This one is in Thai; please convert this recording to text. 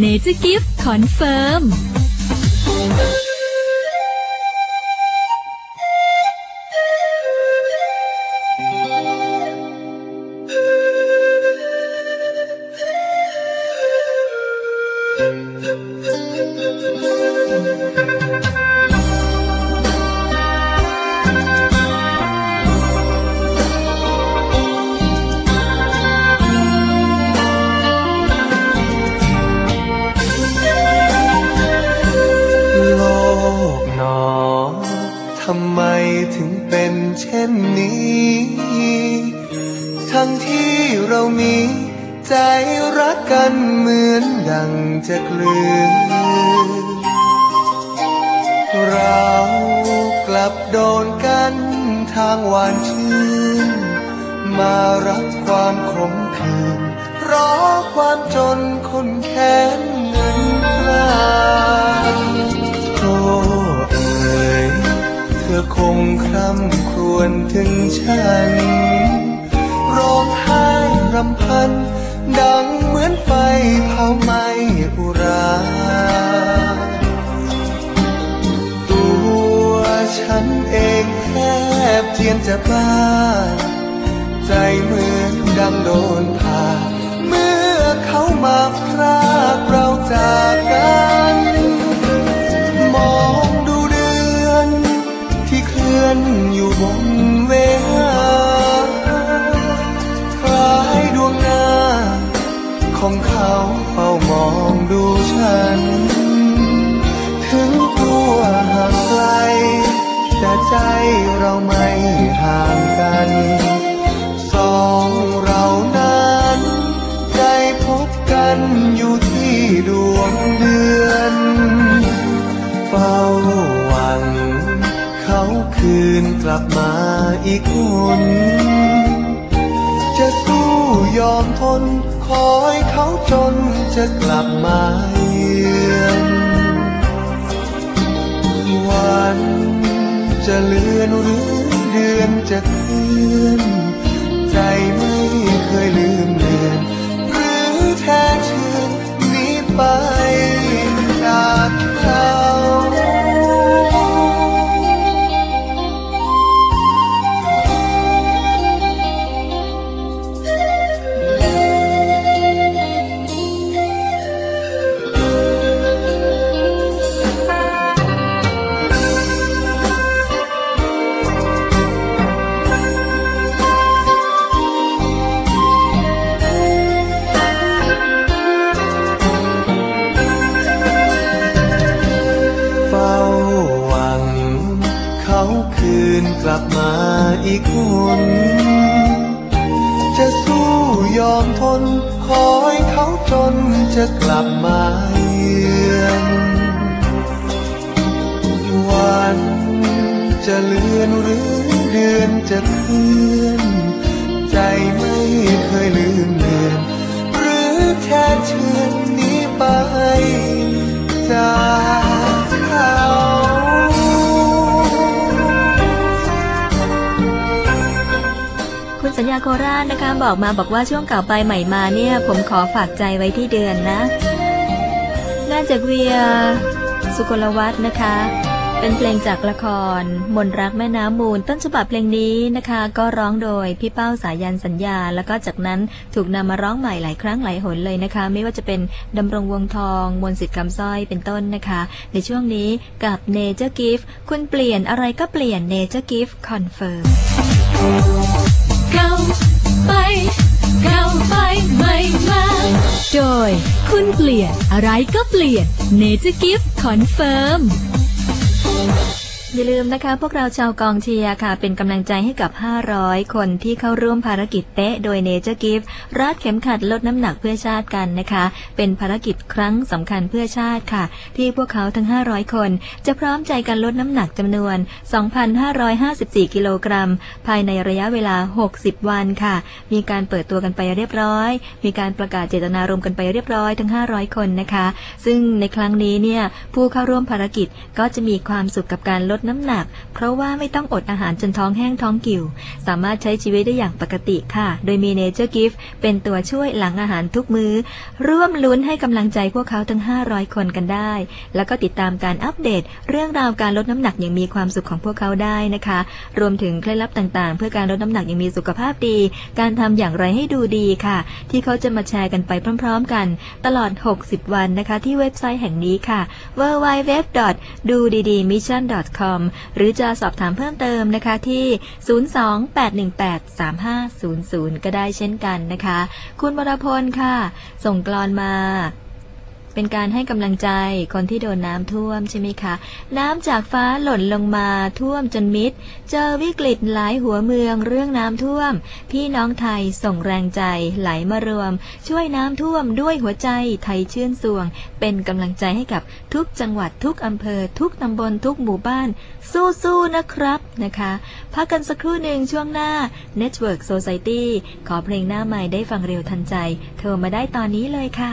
เนเจอร์กิฟต์คอนเฟิร์ม ทำไมถึงเป็นเช่นนี้ ทั้งที่เรามีใจรักกันเหมือนดังจะกลืน เรากลับโดนกันทางหวานชื่น มารับความขมขื่นรอความจนคนแค้น คงคร่ำครวญถึงฉัน ร้องไห้รำพัน ดังเหมือนไฟเผาไหม้อุรา ตัวฉันเองแทบเจียนจะบ้า ใจเหมือนดังโดนผ่า เมื่อเขามาพรากเราจาก น ถึงตัวห่างไกล แต่ใจเราไม่ห่างกัน สองเรานั้นใจพบกันอยู่ที่ดวงเดือน เฝ้าหวัง เขาคืนกลับมาอีกคนจะสู้ยอมทน คอยเขาจนจะกลับมา อนวันจะเลือนหรือเดือนจะเคลื่อนใจไม่เคยลืมเลือน หรือแท้เชื่อนีไป อีกคน จะสู้ยอมทน คอยเขาจนจะกลับมาเยือนวันจะเลือนหรือเดือนจะเคลื่อน ใจไม่เคยลืมเลือน หรือแค่เชื่อนนี้ไปจาก สัญญาโคราชนะคะ บอกมาบอกว่าช่วงเก่าไปใหม่มาเนี่ย ผมขอฝากใจไว้ที่เดือนนะ น่าจะเวียสุกลวัฒน์นะคะ เป็นเพลงจากละคร มนรักแม่น้ำมูล ต้นฉบับเพลงนี้นะคะ ก็ร้องโดยพี่เป้าสายันสัญญา แล้วก็จากนั้นถูกนำมาร้องใหม่หลายครั้งหลายหนเลยนะคะ ไม่ว่าจะเป็นดำรงวงทอง มนสิทธิ์คำสร้อยเป็นต้นนะคะ ในช่วงนี้กับ Nature Gift คุณเปลี่ยนอะไรก็เปลี่ยน Nature Gift Confirm เข้าไปเข้าไปไม่มา โดย คุณเปลี่ยนอะไรก็เปลี่ยนเนเจอร์กิฟต์คอนเฟิร์ม อย่าลืมนะคะ พวกเราชาวกองเชียร์ค่ะ เป็นกำลังใจให้กับ 500 คนที่เข้าร่วมภารกิจเป๊ะโดย Nature Gift รัดเข็มขัดลดน้ำหนักเพื่อชาติกันนะคะ เป็นภารกิจครั้งสำคัญเพื่อชาติค่ะ ที่พวกเขาทั้ง 500 คน จะพร้อมใจกันลดน้ำหนักจำนวน 2,554 กิโลกรัม ภายในระยะเวลา 60 วันค่ะ มีการเปิดตัวกันไปเรียบร้อย มีการประกาศเจตนารมณ์กันไปเรียบร้อยทั้ง 500 คนนะคะ ซึ่งในครั้งนี้เนี่ยผู้เข้าร่วมภารกิจก็จะมีความสุขกับการลดน้ำหนัก เพราะว่าไม่ต้องอดอาหารจนท้องแห้งท้องกิ่ว สามารถใช้ชีวิตได้อย่างปกติค่ะ โดยมี Nature Gift เป็นตัวช่วยหลังอาหารทุกมือ้อ ร่วมลุ้นให้กำลังใจพวกเขาทั้ง 500 คนกันได้ แล้วก็ติดตามการอัปเดต เรื่องราวการลดน้ำหนักอย่างมีความสุขของพวกเขาได้นะคะ รวมถึงเคล็ดลับต่างๆ เพื่อการลดน้ำหนักอย่างมีสุขภาพดี การทำอย่างไรให้ดูดีค่ะ ที่เขาจะมาแชร์กันไปพร้อม ๆ กัน ตลอด 60 วันนะคะ ที่เว็บไซต์แห่งนี้ค่ะ www. do. com com หรือจะสอบถามเพิ่มเติมนะคะที่ 028183500 ก็ได้เช่นกันนะคะ คุณวรพลค่ะ ส่งกลอนมา เป็นการให้กำลังใจคนที่โดนน้ำท่วมใช่ไหมคะ น้ำจากฟ้าหล่นลงมาท่วมจนมิด เจอวิกฤตหลายหัวเมืองเรื่องน้ำท่วม พี่น้องไทยส่งแรงใจไหลมารวม ช่วยน้ำท่วมด้วยหัวใจไทยเชื่อนสวง เป็นกำลังใจให้กับทุกจังหวัดทุกอำเภอ ทุกตำบลทุกหมู่บ้าน สู้ๆนะครับนะคะพักกันสักครู่หนึ่งช่วงหน้า Network Society ขอเพลงหน้าใหม่ได้ฟังเร็วทันใจโทรมาได้ตอนนี้เลยค่ะ